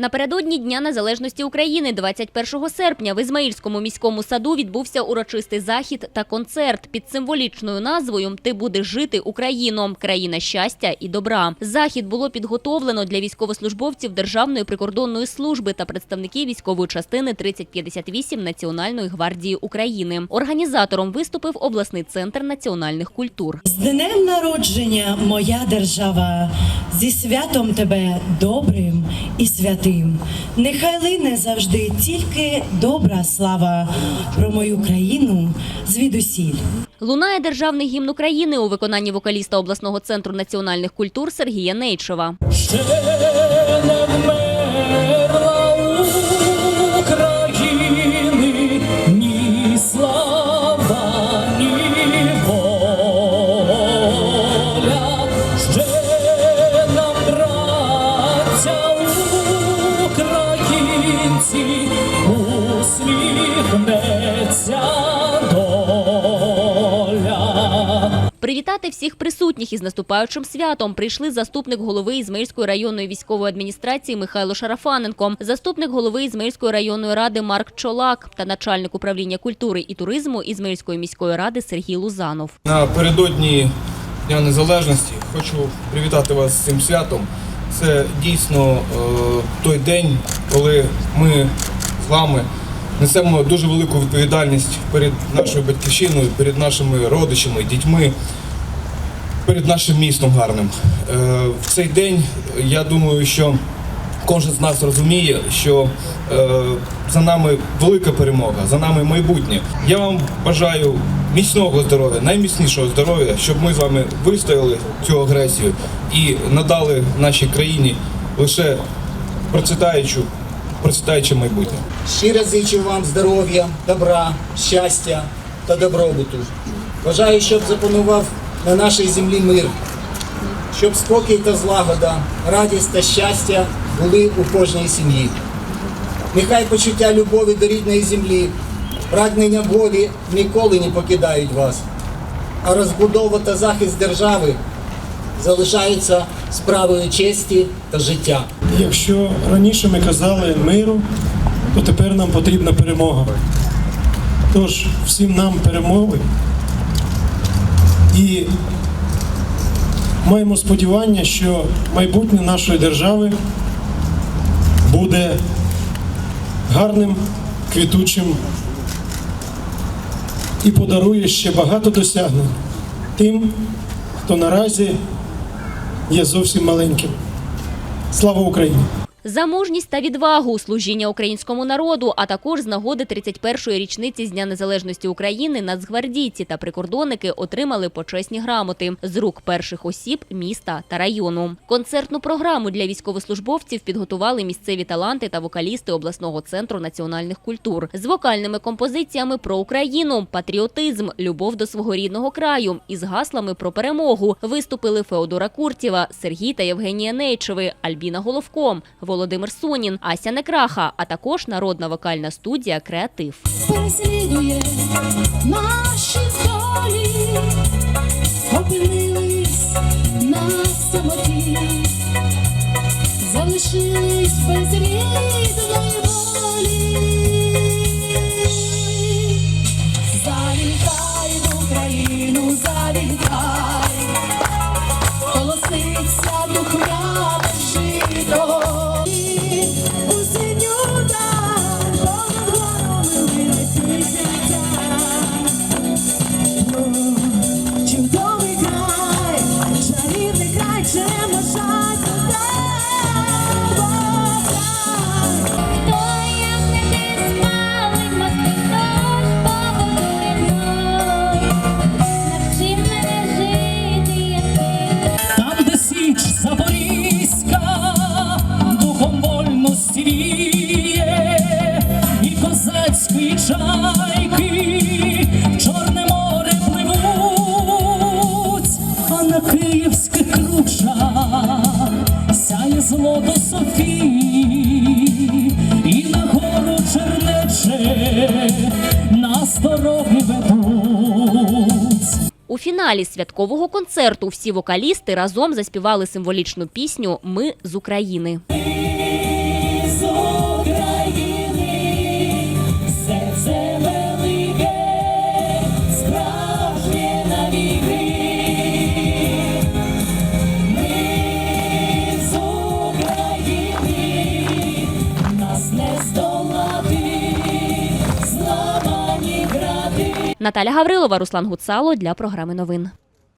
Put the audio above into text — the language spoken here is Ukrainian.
Напередодні Дня Незалежності України, 21 серпня, в Ізмаїльському міському саду відбувся урочистий захід та концерт під символічною назвою Ти будеш жити Україно, країна щастя і добра. Захід було підготовлено для військовослужбовців Державної прикордонної служби та представників військової частини 3058 Національної гвардії України. Організатором виступив обласний центр національних культур. З днем народження, моя держава, зі святом тебе добрим і святим. Нехай лине завжди тільки добра слава про мою країну звідусіль. Лунає державний гімн України у виконанні вокаліста обласного центру національних культур Сергія Нейчева. Українці, усміхнеться доля. Привітати всіх присутніх із наступаючим святом прийшли заступник голови Ізмаїльської районної військової адміністрації Михайло Шарафаненко, заступник голови Ізмаїльської районної ради Марк Чолак та начальник управління культури і туризму Ізмаїльської міської ради Сергій Лузанов. Напередодні Дня Незалежності хочу привітати вас з цим святом. Це дійсно е, той день, коли ми з вами несемо дуже велику відповідальність перед нашою батьківщиною, перед нашими родичами, дітьми, перед нашим містом гарним. Е, в цей день я думаю, що кожен з нас розуміє, що е, за нами велика перемога, за нами майбутнє. Я вам бажаю міцного здоров'я, найміцнішого здоров'я, щоб ми з вами вистояли цю агресію і надали нашій країні лише процвітаючу, процвітаюче майбутнє. Щиро зичу вам здоров'я, добра, щастя та добробуту. Бажаю, щоб запанував на нашій землі мир, щоб спокій та злагода, радість та щастя були у кожній сім'ї. Нехай почуття любові до рідної землі, прагнення волі ніколи не покидають вас, а розбудова та захист держави залишаються справою честі та життя. Якщо раніше ми казали миру, то тепер нам потрібна перемога. Тож всім нам перемоги і маємо сподівання, що майбутнє нашої держави буде гарним, квітучим і подарує ще багато досягнень тим, хто наразі є зовсім маленьким. Слава Україні! За мужність та відвагу, служіння українському народу, а також з нагоди 31-ї річниці з Дня Незалежності України нацгвардійці та прикордонники отримали почесні грамоти з рук перших осіб міста та району. Концертну програму для військовослужбовців підготували місцеві таланти та вокалісти обласного центру національних культур з вокальними композиціями про Україну, патріотизм, любов до свого рідного краю і з гаслами про перемогу виступили Феодора Куртєва, Сергій та Євгенія Нейчеви, Альбіна Головко, Володимир Сонін, Ася Некраха, а також народна вокальна студія Креатив. переслідує наші долі, опинились на самоті, залишились без рідної волі. Завітай в Україну, завітай, козацькі чайки в Чорне море пливуть, а на київських кручах сяє злото Софії, і на гору Чернече нас дороги ведуть. У фіналі святкового концерту всі вокалісти разом заспівали символічну пісню Ми з України. Наталя Гаврилова, Руслан Гуцало для програми новин.